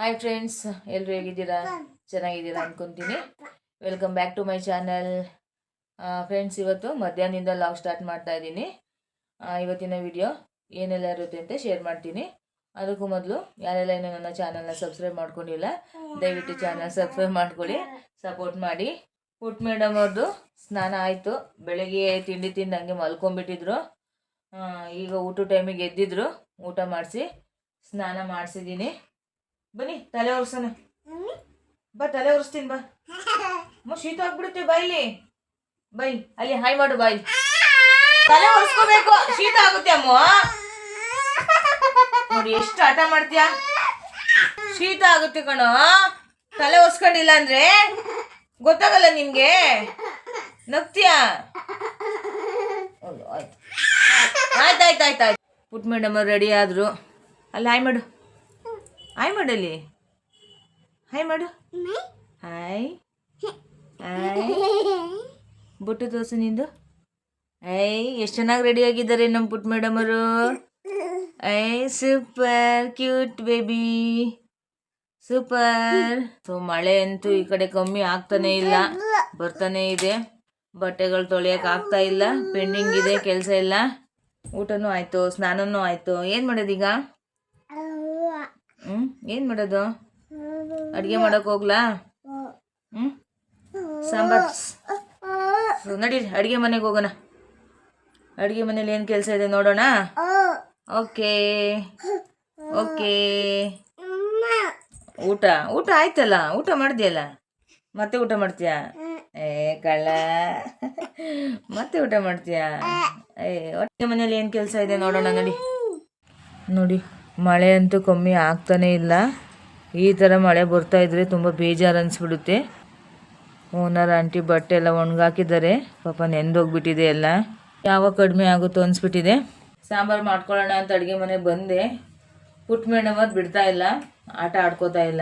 Hi friends ಎಲ್ಲರೂ ಹೇಗಿದ್ದೀರಾ? ಚೆನ್ನಾಗಿದ್ದೀರಾ ಅನ್ಕೊಂತೀನಿ. Welcome back to my channel friends ಇವತ್ತು ಮಧ್ಯಾಹ್ನದಿಂದ ಲಾಗ್ ಸ್ಟಾರ್ಟ್ ಮಾಡ್ತಾ ಇದ್ದೀನಿ. ಇವತ್ತಿನ ವಿಡಿಯೋ ಏನೆಲ್ಲ ಇರುತ್ತೆ ಅಂತ ಶೇರ್ ಮಾಡ್ತೀನಿ. ಅದಕ್ಕೂ ಮೊದಲು ಯಾರೆಲ್ಲ ಇನ್ನೂ ನನ್ನ ಚಾನಲ್ನ ಸಬ್ಸ್ಕ್ರೈಬ್ ಮಾಡ್ಕೊಂಡಿಲ್ಲ ದಯವಿಟ್ಟು ಚಾನಲ್ ಸಬ್ಸ್ಕ್ರೈಬ್ ಮಾಡ್ಕೊಳ್ಳಿ ಸಪೋರ್ಟ್ ಮಾಡಿ. ಪುಟ್ ಮೇಡಮ್ ಅವ್ರದ್ದು ಸ್ನಾನ ಆಯಿತು. ಬೆಳಗ್ಗೆ ತಿಂಡಿ ತಿಂದು ಹಂಗೆ ಮಲ್ಕೊಂಡ್ಬಿಟ್ಟಿದ್ರು ಈಗ ಊಟ ಟೈಮಿಗೆ ಎದ್ದಿದ್ರು. ಊಟ ಮಾಡಿಸಿ ಸ್ನಾನ ಮಾಡಿಸಿದ್ದೀನಿ. ಬನ್ನಿ ತಲೆ ಒರೆಸೋಣ. ಬಾ ತಲೆ ಒರೆಸ್ತೀನಿ ಬಾ. ಅಮ್ಮ ಶೀತ ಆಗ್ಬಿಡುತ್ತೆ ಬಾಯಿಲಿ ಬೈ ಅಲ್ಲಿ ಹಾಯ್ ಮಾಡು ಬಾಯಿ ತಲೆ ಒರೆಸ್ಕೋಬೇಕು ಶೀತ ಆಗುತ್ತೆ ಅಮ್ಮ. ನೋಡಿ ಎಷ್ಟು ಆಟ ಮಾಡ್ತೀಯಾ? ಶೀತ ಆಗುತ್ತೆ ಕಣೋ. ತಲೆ ಒರೆಸ್ಕೊಂಡಿಲ್ಲ ಅಂದ್ರೆ ಗೊತ್ತಾಗಲ್ಲ ನಿನ್ಗೆ ನಗ್ತೀಯಾ? ಆಯ್ತು ಆಯ್ತು. ಆಯ್ತು ಆಯ್ತು ಪುಟ್ ಮೇಡಮ್ ರೆಡಿ ಆದರು. ಅಲ್ಲಿ ಹಾಯ್ ಮಾಡು. ಹಾಯ್ ಮಾಡಲಿ ಹಾಯ್ ಮಾಡು ಹಾಯ್ ಹಾಯ್ ಬುಟ್ಟು ದೋಸೆ ನಿಂದು. ಐ ಎಷ್ಟು ಚೆನ್ನಾಗಿ ರೆಡಿ ಆಗಿದ್ದಾರೆ ನಮ್ಮ ಪುಟ್ ಮೇಡಮ್ ಅವರು. I super cute baby super so ಮಳೆ ಅಂತೂ ಈ ಕಡೆ ಕಮ್ಮಿ ಆಗ್ತಾನೆ ಇಲ್ಲ. ಬರ್ತಾನೆ ಇದೆ. ಬಟ್ಟೆಗಳು ತೊಳೆಯಕ್ಕೆ ಆಗ್ತಾ ಇಲ್ಲ. ಪೆಂಡಿಂಗ್ ಇದೆ ಕೆಲಸ ಇಲ್ಲ. ಊಟನೂ ಆಯಿತು ಸ್ನಾನನೂ ಆಯಿತು. ಏನು ಮಾಡೋದೀಗ? ಏನು ಮಾಡೋದು? ಅಡುಗೆ ಮಾಡೋಕೆ ಹೋಗ್ಲಾ? ಹ್ಞೂ ಸಾಂಬಾರ್. ನಡಿ ಅಡಿಗೆ ಅಡುಗೆ ಮನೆಗೆ ಹೋಗೋಣ. ಅಡುಗೆ ಮನೇಲಿ ಏನು ಕೆಲಸ ಇದೆ ನೋಡೋಣ? ಓಕೆ. ಓಕೆ. ಊಟ? ಊಟ ಆಯ್ತಲ್ಲ? ಊಟ ಮಾಡಿದ್ಯಲ್ಲ? ಮತ್ತೆ ಊಟ ಮಾಡ್ತೀಯಾ? ಏ ಕಳ್ಳ. ಮತ್ತೆ ಊಟ ಮಾಡ್ತೀಯಾ? ಏ ಅಡುಗೆ ಮನೇಲಿ ಏನು ಕೆಲಸ ಇದೆ ನೋಡೋಣ ನಡಿ. ನೋಡಿ. ಮಳೆ ಅಂತೂ ಕಮ್ಮಿ ಆಗ್ತಾನೇ ಇಲ್ಲ. ಈ ಥರ ಮಳೆ ಬರ್ತಾ ಇದ್ರೆ ತುಂಬ ಬೇಜಾರು ಅನಿಸ್ಬಿಡುತ್ತೆ. ಓನರ್ ಆಂಟಿ ಬಟ್ಟೆ ಎಲ್ಲ ಒಣಗಾಕಿದ್ದಾರೆ. ಪಾಪ ನೆಂದೋಗ್ಬಿಟ್ಟಿದೆ ಎಲ್ಲ. ಯಾವಾಗ ಕಡಿಮೆ ಆಗುತ್ತೋ ಅನಿಸ್ಬಿಟ್ಟಿದೆ. ಸಾಂಬಾರು ಮಾಡ್ಕೊಳ್ಳೋಣ ಅಂತ ಅಡುಗೆ ಮನೆ ಬಂದೆ. ಪುಟ್ ಮೇಡಮ್ ಅದು ಬಿಡ್ತಾ ಇಲ್ಲ. ಆಟ ಆಡ್ಕೋತಾ ಇಲ್ಲ.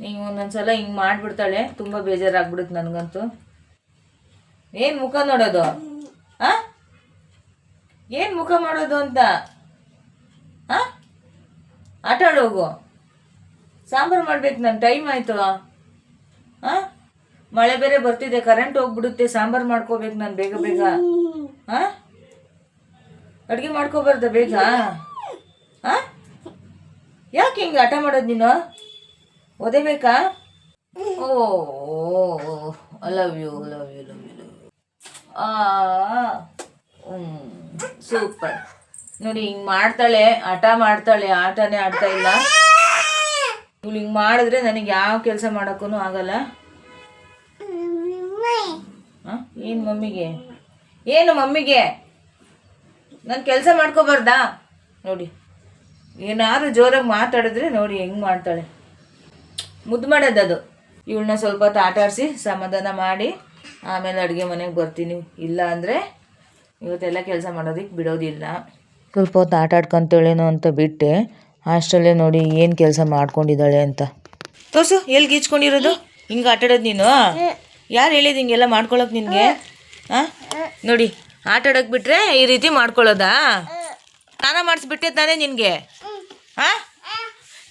ನೀವು ಒಂದೊಂದ್ಸಲ ಹಿಂಗೆ ಮಾಡಿಬಿಡ್ತಾಳೆ. ತುಂಬ ಬೇಜಾರಾಗ್ಬಿಡುತ್ತೆ ನನಗಂತೂ. ಏನು ಮುಖ ನೋಡೋದು? ಆ ಏನು ಮುಖ ಮಾಡೋದು ಅಂತ? ಆ ಆಟ ಆಡೋಗು ಸಾಂಬಾರು ಮಾಡ್ಬೇಕು ನನ್ನ ಟೈಮ್ ಆಯಿತು. ಹಾಂ? ಮಳೆ ಬೇರೆ ಬರ್ತಿದೆ ಕರೆಂಟ್ ಹೋಗ್ಬಿಡುತ್ತೆ, ಸಾಂಬಾರು ಮಾಡ್ಕೋಬೇಕು ನಾನು ಬೇಗ ಬೇಗ. ಹಾಂ? ಅಡುಗೆ ಮಾಡ್ಕೋಬಾರ್ದ ಬೇಗ. ಹಾಂ? ಯಾಕೆ ಹಿಂಗೆ ಆಟ ಮಾಡೋದು ನೀನು? ಓದೇಬೇಕಾ ಓ love you love you love you love you super. ನೋಡಿ, ಹಿಂಗೆ ಮಾಡ್ತಾಳೆ ಆಟ ಮಾಡ್ತಾಳೆ, ಆಟನೇ ಆಡ್ತಾ ಇಲ್ಲ. ಇವಳು ಹಿಂಗೆ ಮಾಡಿದ್ರೆ ನನಗೆ ಯಾವ ಕೆಲಸ ಮಾಡೋಕ್ಕೂ ಆಗಲ್ಲ. ಏನು ಮಮ್ಮಿಗೆ? ಏನು ಮಮ್ಮಿಗೆ? ನಾನು ಕೆಲಸ ಮಾಡ್ಕೋಬಾರ್ದಾ? ನೋಡಿ, ಏನಾದ್ರು ಜೋರಾಗಿ ಮಾತಾಡಿದ್ರೆ ನೋಡಿ ಹೆಂಗೆ ಮಾಡ್ತಾಳೆ. ಮುದ್ದು ಅದು. ಇವಳನ್ನ ಸ್ವಲ್ಪ ಹೊತ್ತು ಆಟಾಡಿಸಿ ಸಮಾಧಾನ ಮಾಡಿ, ಆಮೇಲೆ ಅಡುಗೆ ಮನೆಗೆ ಬರ್ತೀನಿ. ಇಲ್ಲ ಅಂದರೆ ಇವತ್ತೆಲ್ಲ ಕೆಲಸ ಮಾಡೋದಕ್ಕೆ ಬಿಡೋದಿಲ್ಲ. ಸ್ವಲ್ಪ ಹೊತ್ತು ಆಟ ಅಂತ ಬಿಟ್ಟೆ. ಹಾಸ್ಟೆಲ್ಲೇ ನೋಡಿ ಏನು ಕೆಲಸ ಮಾಡ್ಕೊಂಡಿದ್ದಾಳೆ ಅಂತ. ತೋರ್ಸು ಎಲ್ಲಿ ಗೀಚ್ಕೊಂಡಿರೋದು ಹಿಂಗೆ ಆಟ ಆಡೋದು ನೀನು ಯಾರು ಹೇಳಿದ ಹಿಂಗೆಲ್ಲ ಮಾಡ್ಕೊಳಕ್ ನಿನಗೆ? ಹಾಂ ನೋಡಿ ಆಟ ಆಡೋಕೆ ಬಿಟ್ರೆ ಈ ರೀತಿ ಮಾಡ್ಕೊಳ್ಳೋದಾ ಸ್ನಾನ ಮಾಡಿಸ್ಬಿಟ್ಟೆ ತಾನೇ ನಿನಗೆ? ಹಾಂ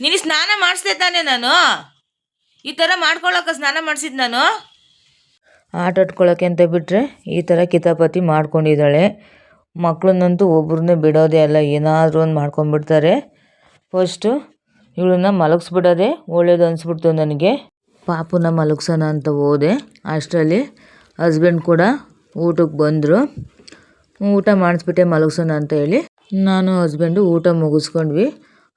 ನಿನಗೆ ಸ್ನಾನ ಮಾಡಿಸ್ದೆ ತಾನೇ ನಾನು? ಈ ಥರ ಮಾಡ್ಕೊಳ್ಳೋಕೆ ಸ್ನಾನ ಮಾಡಿಸಿದ್ ನಾನು? ಆಟ ಆಡ್ಕೊಳ್ಳೋಕೆ ಅಂತ ಬಿಟ್ಟರೆ ಈ ಥರ ಕಿತಾಪತಿ ಮಾಡ್ಕೊಂಡಿದ್ದಾಳೆ. ಮಕ್ಕಳನ್ನಂತೂ ಒಬ್ರನ್ನೇ ಬಿಡೋದೇ ಅಲ್ಲ, ಏನಾದರೂ ಒಂದು ಮಾಡ್ಕೊಂಡ್ಬಿಡ್ತಾರೆ. ಫಸ್ಟು ಇವಳನ್ನ ಮಲಗಿಸ್ಬಿಡೋದೇ ಒಳ್ಳೇದು ಅನಿಸ್ಬಿಡ್ತು ನನಗೆ. ಪಾಪುನ ಮಲಗ್ಸೋಣ ಅಂತ ಹೋದೆ. ಅಷ್ಟರಲ್ಲಿ ಹಸ್ಬೆಂಡ್ ಕೂಡ ಊಟಕ್ಕೆ ಬಂದರು. ಊಟ ಮಾಡಿಸ್ಬಿಟ್ಟೆ ಮಲಗಿಸೋಣ ಅಂತ ಹೇಳಿ. ನಾನು ಹಸ್ಬೆಂಡು ಊಟ ಮುಗಿಸ್ಕೊಂಡ್ವಿ.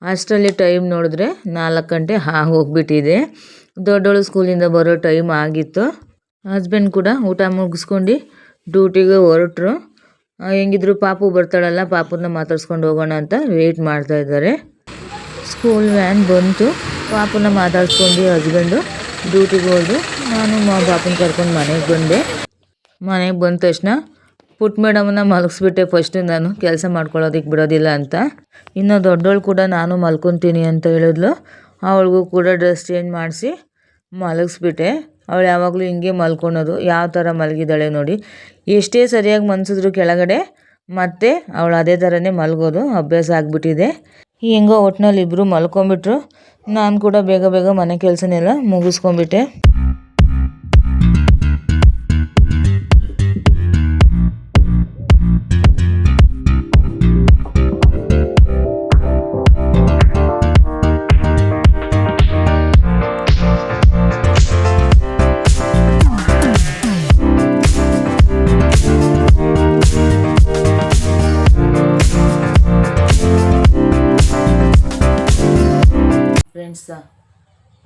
ಅಷ್ಟರಲ್ಲಿ ಟೈಮ್ ನೋಡಿದ್ರೆ ನಾಲ್ಕು ಗಂಟೆ ಹೋಗ್ಬಿಟ್ಟಿದೆ ದೊಡ್ಡವಳು ಸ್ಕೂಲಿಂದ ಬರೋ ಟೈಮ್ ಆಗಿತ್ತು. ಹಸ್ಬೆಂಡ್ ಕೂಡ ಊಟ ಮುಗಿಸ್ಕೊಂಡು ಡ್ಯೂಟಿಗೆ ಹೊರಟ್ರು. ಹೆಂಗಿದ್ರು ಪಾಪು ಬರ್ತಾಳಲ್ಲ, ಪಾಪನ್ನ ಮಾತಾಡ್ಸ್ಕೊಂಡು ಹೋಗೋಣ ಅಂತ ವೇಟ್ ಮಾಡ್ತಾ ಇದ್ದಾರೆ. ಸ್ಕೂಲ್ ವ್ಯಾನ್ ಬಂತು. ಪಾಪನ್ನ ಮಾತಾಡ್ಸ್ಕೊಂಡು ಹಸ್ಬೆಂಡು ಡ್ಯೂಟಿಗೆ ಹೋದ್ರು. ನಾನು ಮಾ, ಪಾಪುನ ಕರ್ಕೊಂಡು ಮನೆಗೆ ಬಂದೆ. ಮನೆಗೆ ಬಂದ ತಕ್ಷಣ ಪುಟ್ ಮೇಡಮನ್ನ ಮಲಗಿಸ್ಬಿಟ್ಟೆ ಫಸ್ಟು ನಾನು, ಕೆಲಸ ಮಾಡ್ಕೊಳ್ಳೋದಕ್ಕೆ ಬಿಡೋದಿಲ್ಲ ಅಂತ. ಇನ್ನು ದೊಡ್ಡವಳು ಕೂಡ ನಾನು ಮಲ್ಕೊತೀನಿ ಅಂತ ಹೇಳಿದ್ಲು. ಅವಳಿಗೂ ಕೂಡ ಡ್ರೆಸ್ ಚೇಂಜ್ ಮಾಡಿಸಿ ಮಲಗಿಸ್ಬಿಟ್ಟೆ ಅವಳು ಯಾವಾಗಲೂ ಹಿಂಗೆ ಮಲ್ಕೊಳೋದು. ಯಾವ ಥರ ಮಲಗಿದ್ದಾಳೆ ನೋಡಿ. ಎಷ್ಟೇ ಸರಿಯಾಗಿ ಮನ್ಸಿದ್ರು ಕೆಳಗಡೆ, ಮತ್ತೆ ಅವಳು ಅದೇ ಥರನೇ ಮಲಗೋದು. ಅಭ್ಯಾಸ ಆಗಿಬಿಟ್ಟಿದೆ. ಹೆಂಗೋ ಒಟ್ನಲ್ಲಿ ಇಬ್ಬರು ಮಲ್ಕೊಂಬಿಟ್ರು ನಾನು ಕೂಡ ಬೇಗ ಬೇಗ ಮನೆ ಕೆಲಸನೆಲ್ಲ ಮುಗಿಸ್ಕೊಂಬಿಟ್ಟೆ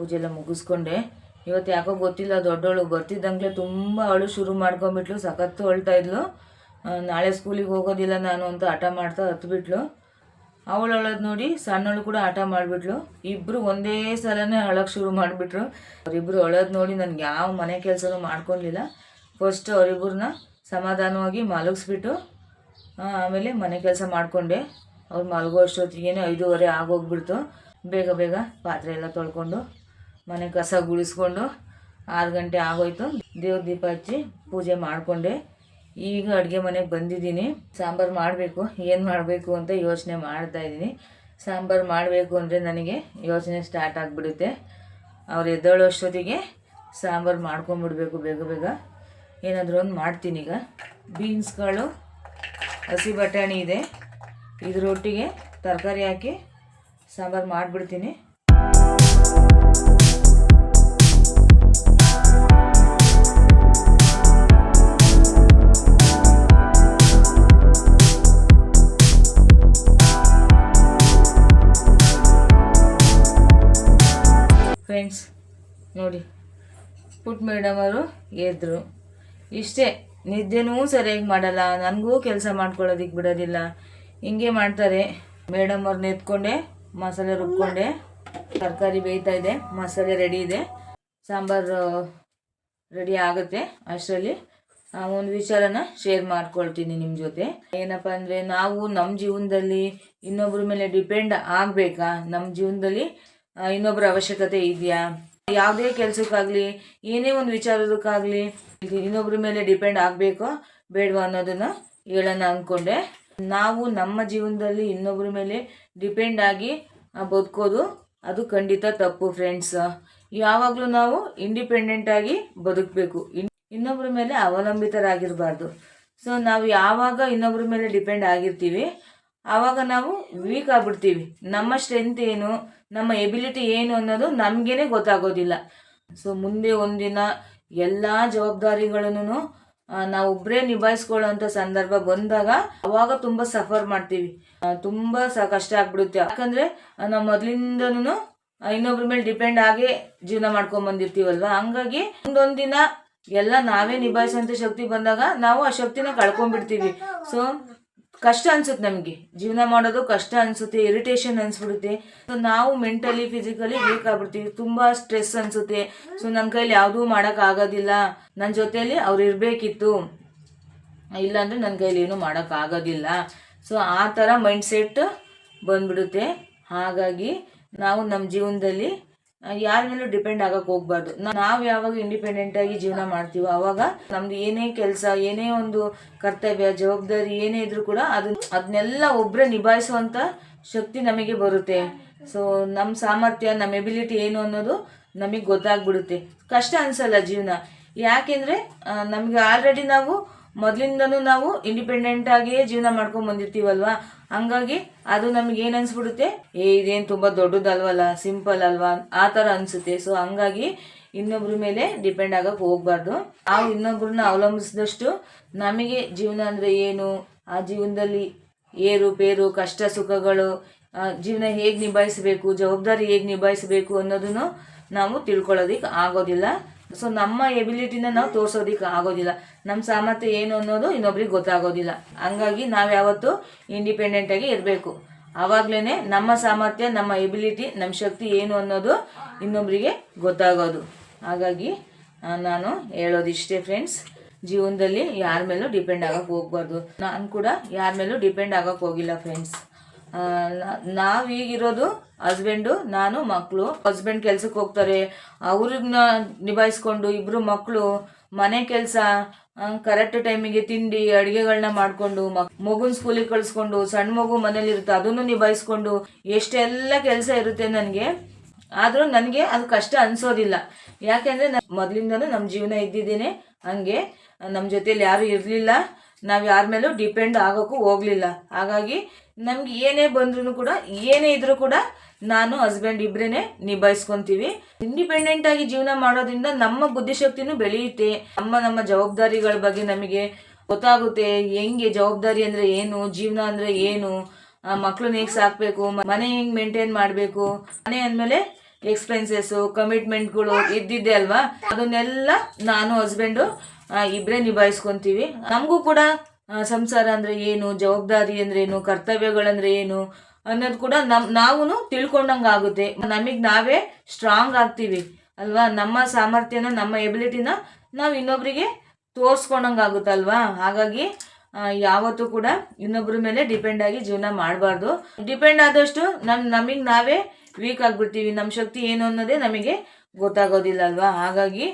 ಪೂಜೆ ಎಲ್ಲ ಮುಗಿಸ್ಕೊಂಡೆ. ಇವತ್ತು ಯಾಕೋ ಗೊತ್ತಿಲ್ಲ ದೊಡ್ಡವಳು ಬರ್ತಿದ್ದಂಗೆ ತುಂಬ ಅವಳು ಶುರು ಮಾಡ್ಕೊಂಬಿಟ್ಲು ಸಖತ್ತು ಅಳ್ತಾ ಇದ್ಲು. ನಾಳೆ ಸ್ಕೂಲಿಗೆ ಹೋಗೋದಿಲ್ಲ ನಾನು ಅಂತ ಹಠ ಮಾಡ್ತಾ ಹತ್ಬಿಟ್ಲು. ಅವಳು ಅಳೋದು ನೋಡಿ ಸಣ್ಣವಳು ಕೂಡ ಆಟ ಮಾಡಿಬಿಟ್ಲು. ಇಬ್ಬರು ಒಂದೇ ಸಲನೇ ಅಳಕ್ಕೆ ಶುರು ಮಾಡಿಬಿಟ್ರು. ಅವರಿಬ್ಬರು ಅಳೋದು ನೋಡಿ ನನಗೆ ಯಾವ ಮನೆ ಕೆಲಸನೂ ಮಾಡ್ಕೊಳ್ಲಿಲ್ಲ. ಫಸ್ಟ್ ಅವರಿಬ್ಬರನ್ನ ಸಮಾಧಾನವಾಗಿ ಮಲಗಿಸ್ಬಿಟ್ಟು ಆಮೇಲೆ ಮನೆ ಕೆಲಸ ಮಾಡಿಕೊಂಡೆ. ಅವ್ರು ಮಲಗೋ ಅಷ್ಟೊತ್ತಿಗೆ ಐದೂವರೆ ಆಗೋಗ್ಬಿಡ್ತು. ಬೇಗ ಬೇಗ ಪಾತ್ರೆ ಎಲ್ಲ ತೊಳ್ಕೊಂಡು. ಮನೆ ಕಸ ಗುಡಿಸ್ಕೊಂಡು ಆರು ಗಂಟೆ ಆಗೋಯ್ತು. ದೇವ್ರ ದೀಪ ಹಚ್ಚಿ ಪೂಜೆ ಮಾಡಿಕೊಂಡೆ. ಈಗ ಅಡುಗೆ ಮನೆಗೆ ಬಂದಿದ್ದೀನಿ. ಸಾಂಬಾರು ಮಾಡಬೇಕು. ಏನು ಮಾಡಬೇಕು ಅಂತ ಯೋಚನೆ ಮಾಡ್ತಾ ಇದ್ದೀನಿ. ಸಾಂಬಾರು ಮಾಡಬೇಕು ಅಂದರೆ ನನಗೆ ಯೋಚನೆ ಸ್ಟಾರ್ಟ್ ಆಗಿಬಿಡುತ್ತೆ. ಅವ್ರು ಎದ್ದೇಳೋ ಅಷ್ಟೊತ್ತಿಗೆ ಸಾಂಬಾರು ಮಾಡ್ಕೊಂಬಿಡ್ಬೇಕು ಬೇಗ ಬೇಗ. ಏನಾದರೂ ಒಂದು ಮಾಡ್ತೀನಿ ಈಗ. ಬೀನ್ಸ್ಗಳು, ಹಸಿ ಬಟಾಣಿ ಇದೆ. ಇದರೊಟ್ಟಿಗೆ ತರಕಾರಿ ಹಾಕಿ ಸಾಂಬಾರು ಮಾಡಿಬಿಡ್ತೀನಿ. ನೋಡಿ. ಪುಟ್ ಮೇಡಮ್ ಅವರು ಎದ್ರು. ಇಷ್ಟೇ, ನಿದ್ದೆನೂ ಸರಿಯಾಗಿ ಮಾಡಲ್ಲ. ನನಗೂ ಕೆಲಸ ಮಾಡ್ಕೊಳ್ಳೋದಿಕ್ಕೆ ಬಿಡೋದಿಲ್ಲ. ಹಿಂಗೆ ಮಾಡ್ತಾರೆ. ಮೇಡಮ್ ಅವ್ರನ್ನ ಎತ್ಕೊಂಡೆ ಮಸಾಲೆ ರುಬ್ಕೊಂಡೆ. ತರಕಾರಿ ಬೇಯ್ತಾ ಇದೆ, ಮಸಾಲೆ ರೆಡಿ ಇದೆ. ಸಾಂಬಾರು ರೆಡಿ ಆಗುತ್ತೆ ಅಷ್ಟರಲ್ಲಿ. ಒಂದು ವಿಚಾರನ ಶೇರ್ ಮಾಡ್ಕೊಳ್ತೀನಿ ನಿಮ್ಮ ಜೊತೆ. ಏನಪ್ಪ ಅಂದರೆ, ನಾವು ನಮ್ಮ ಜೀವನದಲ್ಲಿ ಇನ್ನೊಬ್ಬರ ಮೇಲೆ ಡಿಪೆಂಡ್ ಆಗಬೇಕಾ? ನಮ್ಮ ಜೀವನದಲ್ಲಿ ಇನ್ನೊಬ್ಬರ ಅವಶ್ಯಕತೆ ಇದೆಯಾ? ಯಾವುದೇ ಕೆಲಸಕ್ಕಾಗಲಿ, ಏನೇ ಒಂದು ವಿಚಾರದಕ್ಕಾಗಲಿ ಇನ್ನೊಬ್ಬರ ಮೇಲೆ ಡಿಪೆಂಡ್ ಆಗಬೇಕೋ ಬೇಡವಾ ಅನ್ನೋದನ್ನು ಹೇಳೋಣ ಅಂದ್ಕೊಂಡೆ ನಾವು ನಮ್ಮ ಜೀವನದಲ್ಲಿ ಇನ್ನೊಬ್ಬರ ಮೇಲೆ ಡಿಪೆಂಡ್ ಆಗಿ ಬದುಕೋದು, ಅದು ಖಂಡಿತ ತಪ್ಪು ಫ್ರೆಂಡ್ಸ್. ಯಾವಾಗಲೂ ನಾವು ಇಂಡಿಪೆಂಡೆಂಟ್ ಆಗಿ ಬದುಕಬೇಕು. ಇನ್ನೊಬ್ಬರ ಮೇಲೆ ಅವಲಂಬಿತರಾಗಿರಬಾರ್ದು. ಸೊ, ನಾವು ಯಾವಾಗ ಇನ್ನೊಬ್ಬರ ಮೇಲೆ ಡಿಪೆಂಡ್ ಆಗಿರ್ತೀವಿ ಆವಾಗ ನಾವು ವೀಕ್ ಆಗ್ಬಿಡ್ತೀವಿ. ನಮ್ಮ ಸ್ಟ್ರೆಂತ್ ಏನು? ನಮ್ಮ ಎಬಿಲಿಟಿ ಏನು ಅನ್ನೋದು ನಮಗೇನೆ ಗೊತ್ತಾಗೋದಿಲ್ಲ. ಸೊ ಮುಂದೆ ಒಂದಿನ ಎಲ್ಲ ಜವಾಬ್ದಾರಿಗಳನ್ನು ನಾವು ಒಬ್ಬರೇ ನಿಭಾಯಿಸ್ಕೊಳ್ಳೋಂಥ ಸಂದರ್ಭ ಬಂದಾಗ ಅವಾಗ ತುಂಬ ಸಫರ್ ಮಾಡ್ತೀವಿ. ತುಂಬ ಸ ಕಷ್ಟ ಆಗ್ಬಿಡುತ್ತೆ. ಯಾಕಂದರೆ ನಾವು ಮೊದಲಿಂದನೂ ಇನ್ನೊಬ್ರ ಮೇಲೆ ಡಿಪೆಂಡ್ ಆಗೇ ಜೀವನ ಮಾಡ್ಕೊಂಡ್ ಬಂದಿರ್ತೀವಲ್ವ? ಹಂಗಾಗಿ ಒಂದೊಂದು ದಿನ ಎಲ್ಲ ನಾವೇ ನಿಭಾಯಿಸೋಂಥ ಶಕ್ತಿ ಬಂದಾಗ ನಾವು ಆ ಶಕ್ತಿನ ಕಳ್ಕೊಂಡ್ಬಿಡ್ತೀವಿ. ಸೊ ಕಷ್ಟ ಅನ್ಸುತ್ತೆ ನಮಗೆ. ಜೀವನ ಮಾಡೋದು ಕಷ್ಟ ಅನ್ಸುತ್ತೆ ಇರಿಟೇಷನ್ ಅನ್ಸ್ಬಿಡುತ್ತೆ. ಸೊ ನಾವು ಮೆಂಟಲಿ ಫಿಸಿಕಲಿ ವೀಕ್ ಆಗ್ಬಿಡ್ತೀವಿ. ತುಂಬ ಸ್ಟ್ರೆಸ್ ಅನ್ಸುತ್ತೆ. ಸೊ ನನ್ನ ಕೈಲಿ ಯಾವುದೂ ಮಾಡೋಕ್ಕಾಗೋದಿಲ್ಲ ನನ್ನ ಜೊತೆಯಲ್ಲಿ ಅವ್ರು ಇರಬೇಕಿತ್ತು. ಇಲ್ಲಾಂದರೆ ನನ್ನ ಕೈಲಿ ಏನೂ ಮಾಡೋಕ್ಕಾಗೋದಿಲ್ಲ ಸೊ ಆ ಥರ ಮೈಂಡ್ ಸೆಟ್ ಬಂದ್ಬಿಡುತ್ತೆ. ಹಾಗಾಗಿ, ನಾವು ನಮ್ಮ ಜೀವನದಲ್ಲಿ ಯಾರ ಮೇಲೂ ಡಿಪೆಂಡ್ ಆಗಕ್ಕೆ ಹೋಗ್ಬಾರ್ದು. ನಾವು ಯಾವಾಗ ಇಂಡಿಪೆಂಡೆಂಟ್ ಆಗಿ ಜೀವನ ಮಾಡ್ತೀವೋ ಅವಾಗ ನಮ್ದು ಏನೇ ಕೆಲಸ, ಏನೇ ಒಂದು ಕರ್ತವ್ಯ, ಜವಾಬ್ದಾರಿ ಏನೇ ಇದ್ರೂ ಕೂಡ ಅದನ್ನ ಅದನ್ನೆಲ್ಲ ಒಬ್ಬರೇ ನಿಭಾಯಿಸುವಂಥ ಶಕ್ತಿ ನಮಗೆ ಬರುತ್ತೆ. ಸೊ ನಮ್ಮ ಸಾಮರ್ಥ್ಯ ನಮ್ಮ ಎಬಿಲಿಟಿ ಏನು ಅನ್ನೋದು ನಮಗೆ ಗೊತ್ತಾಗ್ಬಿಡುತ್ತೆ. ಕಷ್ಟ ಅನ್ಸಲ್ಲ ಜೀವನ. ಯಾಕೆಂದರೆ ನಮಗೆ ಆಲ್ರೆಡಿ ನಾವು ಮೊದಲಿಂದನೂ ನಾವು ಇಂಡಿಪೆಂಡೆಂಟ್ ಆಗಿಯೇ ಜೀವನ ಮಾಡ್ಕೊಂಡು ಬಂದಿರ್ತೀವಲ್ವಾ? ಹಂಗಾಗಿ ಅದು ನಮ್ಗೆ ಏನು ಅನ್ಸ್ಬಿಡುತ್ತೆ? ಏ, ಇದೇನು ತುಂಬ ದೊಡ್ಡದಲ್ವಲ್ಲ ಸಿಂಪಲ್ ಅಲ್ವಾ? ಆ ಥರ ಅನಿಸುತ್ತೆ. ಸೊ ಹಂಗಾಗಿ ಇನ್ನೊಬ್ರ ಮೇಲೆ ಡಿಪೆಂಡ್ ಆಗಕ್ಕೆ ಹೋಗ್ಬಾರ್ದು. ನಾವು ಇನ್ನೊಬ್ರನ್ನ ಅವಲಂಬಿಸಿದಷ್ಟು ನಮಗೆ ಜೀವನ ಅಂದರೆ ಏನು? ಆ ಜೀವನದಲ್ಲಿ ಏರು, ಪೇರು, ಕಷ್ಟ, ಸುಖಗಳು ಜೀವನ ಹೇಗೆ ನಿಭಾಯಿಸಬೇಕು, ಜವಾಬ್ದಾರಿ ಹೇಗೆ ನಿಭಾಯಿಸಬೇಕು ಅನ್ನೋದನ್ನು ನಾವು ತಿಳ್ಕೊಳ್ಳೋದಿಕ್ಕೆ ಆಗೋದಿಲ್ಲ. ಸೊ ನಮ್ಮ ಎಬಿಲಿಟಿನ ನಾವು ತೋರ್ಸೋದಿಕ್ಕೆ ಆಗೋದಿಲ್ಲ. ನಮ್ಮ ಸಾಮರ್ಥ್ಯ ಏನು ಅನ್ನೋದು ಇನ್ನೊಬ್ರಿಗೆ ಗೊತ್ತಾಗೋದಿಲ್ಲ. ಹಂಗಾಗಿ ನಾವು ಯಾವತ್ತೂ ಇಂಡಿಪೆಂಡೆಂಟಾಗಿ ಇರಬೇಕು. ಆವಾಗಲೇ ನಮ್ಮ ಸಾಮರ್ಥ್ಯ, ನಮ್ಮ ಎಬಿಲಿಟಿ ನಮ್ಮ ಶಕ್ತಿ ಏನು ಅನ್ನೋದು ಇನ್ನೊಬ್ಬರಿಗೆ ಗೊತ್ತಾಗೋದು. ಹಾಗಾಗಿ ನಾನು ನಾನು ಹೇಳೋದಿಷ್ಟೇ ಫ್ರೆಂಡ್ಸ್ ಜೀವನದಲ್ಲಿ ಯಾರ ಮೇಲೂ ಡಿಪೆಂಡ್ ಆಗಕ್ಕೆ ಹೋಗ್ಬಾರ್ದು. ನಾನು ಕೂಡ ಯಾರ ಮೇಲೂ ಡಿಪೆಂಡ್ ಆಗಕ್ಕೆ ಹೋಗಿಲ್ಲ ಫ್ರೆಂಡ್ಸ್ ನಾವು ಈಗಿರೋದು ಹಸ್ಬೆಂಡು ನಾನು ಮಕ್ಕಳು ಹಸ್ಬೆಂಡ್ ಕೆಲ್ಸಕ್ಕೆ ಹೋಗ್ತಾರೆ. ಅವ್ರನ್ನ ನಿಭಾಯಿಸ್ಕೊಂಡು ಇಬ್ಬರು ಮಕ್ಕಳು ಮನೆ ಕೆಲಸ ಕರೆಕ್ಟ್ ಟೈಮಿಗೆ ತಿಂಡಿ ಅಡುಗೆಗಳನ್ನ ಮಾಡಿಕೊಂಡು ಮಗುನ ಸ್ಕೂಲಿಗೆ ಕಳಿಸ್ಕೊಂಡು ಸಣ್ಣ ಮಗು ಮನೇಲಿರುತ್ತೆ, ಅದನ್ನು ನಿಭಾಯಿಸ್ಕೊಂಡು ಎಷ್ಟೆಲ್ಲ ಕೆಲಸ ಇರುತ್ತೆ ನನಗೆ. ಆದರೂ ನನಗೆ ಅದು ಕಷ್ಟ ಅನಿಸೋದಿಲ್ಲ. ಯಾಕೆಂದರೆ ಮೊದಲಿಂದನೂ ನಮ್ಮ ಜೀವನ ಇದ್ದಿದ್ದೇನೆ. ಹಂಗೆ ನಮ್ಮ ಜೊತೇಲಿ ಯಾರೂ ಇರಲಿಲ್ಲ. ನಾವು ಯಾರ ಮೇಲೂ ಡಿಪೆಂಡ್ ಆಗೋಕ್ಕೂ ಹೋಗಲಿಲ್ಲ. ಹಾಗಾಗಿ ನಮ್ಗೆ ಏನೇ ಬಂದ್ರೂ ಕೂಡ, ಏನೇ ಇದ್ರೂ ಕೂಡ ನಾನು ಹಸ್ಬೆಂಡ್ ಇಬ್ಬರೇ ನಿಭಾಯಿಸ್ಕೊಂತೀವಿ. ಇಂಡಿಪೆಂಡೆಂಟ್ ಆಗಿ ಜೀವನ ಮಾಡೋದ್ರಿಂದ ನಮ್ಮ ಬುದ್ಧಿಶಕ್ತಿನೂ ಬೆಳೆಯುತ್ತೆ. ನಮ್ಮ ನಮ್ಮ ಜವಾಬ್ದಾರಿಗಳ ಬಗ್ಗೆ ನಮಗೆ ಗೊತ್ತಾಗುತ್ತೆ. ಹೆಂಗೆ ಜವಾಬ್ದಾರಿ ಅಂದ್ರೆ ಏನು, ಜೀವನ ಅಂದ್ರೆ ಏನು ಮಕ್ಕಳನ್ನ ಹೇಗೆ ಸಾಕಬೇಕು ಮನೆ ಹೆಂಗೆ ಮೇಂಟೈನ್ ಮಾಡಬೇಕು, ಮನೆ ಅಂದಮೇಲೆ ಎಕ್ಸ್ಪೆನ್ಸಸ್ಸು ಕಮಿಟ್ಮೆಂಟ್ಗಳು ಇದ್ದಿದ್ದೆ ಅಲ್ವಾ? ಅದನ್ನೆಲ್ಲ ನಾನು ಹಸ್ಬೆಂಡು ಇಬ್ಬರೇ ನಿಭಾಯಿಸ್ಕೊಂತೀವಿ. ನಮಗೂ ಕೂಡ ಸಂಸಾರ ಅಂದರೆ ಏನು, ಜವಾಬ್ದಾರಿ ಅಂದ್ರೆ ಏನು ಕರ್ತವ್ಯಗಳಂದ್ರೆ ಏನು ಅನ್ನೋದು ಕೂಡ ನಮ್ ನಾವು ತಿಳ್ಕೊಂಡಂಗೆ ಆಗುತ್ತೆ. ನಮಗೆ ನಾವೇ ಸ್ಟ್ರಾಂಗ್ ಆಗ್ತೀವಿ, ಅಲ್ವಾ? ನಮ್ಮ ಸಾಮರ್ಥ್ಯನ, ನಮ್ಮ ಎಬಿಲಿಟಿನ ನಾವು ಇನ್ನೊಬ್ಬರಿಗೆ ತೋರಿಸ್ಕೊಂಡಂಗೆ ಆಗುತ್ತಲ್ವಾ ಹಾಗಾಗಿ ಯಾವತ್ತೂ ಕೂಡ ಇನ್ನೊಬ್ಬರ ಮೇಲೆ ಡಿಪೆಂಡ್ ಆಗಿ ಜೀವನ ಮಾಡಬಾರ್ದು. ಡಿಪೆಂಡ್ ಆದಷ್ಟು ನಮ್ ನಮಗೆ ನಾವೇ ವೀಕ್ ಆಗಿಬಿಡ್ತೀವಿ. ನಮ್ಮ ಶಕ್ತಿ ಏನು ಅನ್ನೋದೇ ನಮಗೆ ಗೊತ್ತಾಗೋದಿಲ್ಲ, ಅಲ್ವಾ? ಹಾಗಾಗಿ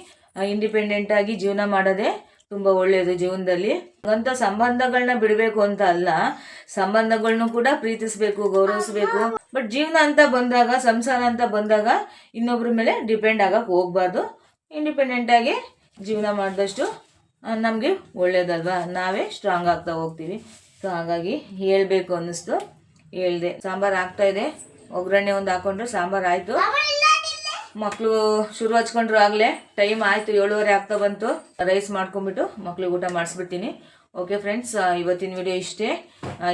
ಇಂಡಿಪೆಂಡೆಂಟ್ ಆಗಿ ಜೀವನ ಮಾಡೋದೇ ತುಂಬ ಒಳ್ಳೆಯದು ಜೀವನದಲ್ಲಿ. ಅಂತ ಸಂಬಂಧಗಳನ್ನ ಬಿಡಬೇಕು ಅಂತ ಅಲ್ಲ ಸಂಬಂಧಗಳನ್ನೂ ಕೂಡ ಪ್ರೀತಿಸಬೇಕು, ಗೌರವಿಸಬೇಕು. ಬಟ್ ಜೀವನ ಅಂತ ಬಂದಾಗ, ಸಂಸಾರ ಅಂತ ಬಂದಾಗ ಇನ್ನೊಬ್ಬರ ಮೇಲೆ ಡಿಪೆಂಡ್ ಆಗಕ್ಕೆ ಹೋಗ್ಬಾರ್ದು. ಇಂಡಿಪೆಂಡೆಂಟ್ ಆಗಿ ಜೀವನ ಮಾಡಿದಷ್ಟು ನಮಗೆ ಒಳ್ಳೇದಲ್ವಾ? ನಾವೇ ಸ್ಟ್ರಾಂಗ್ ಆಗ್ತಾ ಹೋಗ್ತೀವಿ. ಸೊ ಹಾಗಾಗಿ ಹೇಳಬೇಕು ಅನ್ನಿಸ್ತು. ಹೇಳಿದೆ. ಸಾಂಬಾರು ಆಗ್ತಾ ಇದೆ. ಒಗ್ಗರಣೆ ಒಂದು ಹಾಕೊಂಡ್ರೆ ಸಾಂಬಾರು ಆಯಿತು. ಮಕ್ಕಳು ಶುರು ಹಚ್ಕೊಂಡ್ರು ಆಗಲೇ. ಟೈಮ್ ಆಯಿತು, ಏಳುವರೆ ಆಗ್ತಾ ಬಂತು. ರೈಸ್ ಮಾಡ್ಕೊಂಬಿಟ್ಟು ಮಕ್ಳಿಗೆ ಊಟ ಮಾಡಿಸ್ಬಿಡ್ತೀನಿ. ಓಕೆ ಫ್ರೆಂಡ್ಸ್ ಇವತ್ತಿನ ವಿಡಿಯೋ ಇಷ್ಟೇ.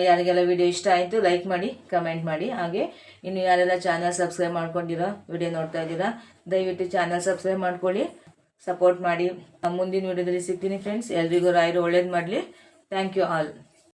ಯಾರಿಗೆಲ್ಲ ವಿಡಿಯೋ ಇಷ್ಟ ಆಯಿತು ಲೈಕ್ ಮಾಡಿ ಕಮೆಂಟ್ ಮಾಡಿ. ಹಾಗೆ, ಇನ್ನು ಯಾರೆಲ್ಲ ಚಾನಲ್ ಸಬ್ಸ್ಕ್ರೈಬ್ ಮಾಡ್ಕೊಂಡಿರೋ ವಿಡಿಯೋ ನೋಡ್ತಾ ಇದ್ದೀರಾ, ದಯವಿಟ್ಟು ಚಾನಲ್ ಸಬ್ಸ್ಕ್ರೈಬ್ ಮಾಡ್ಕೊಳ್ಳಿ ಸಪೋರ್ಟ್ ಮಾಡಿ. ಮುಂದಿನ ವಿಡಿಯೋದಲ್ಲಿ ಸಿಗ್ತೀನಿ ಫ್ರೆಂಡ್ಸ್ ಎಲ್ರಿಗೂ ರಾಯರು ಒಳ್ಳೇದು ಮಾಡಲಿ. Thank you all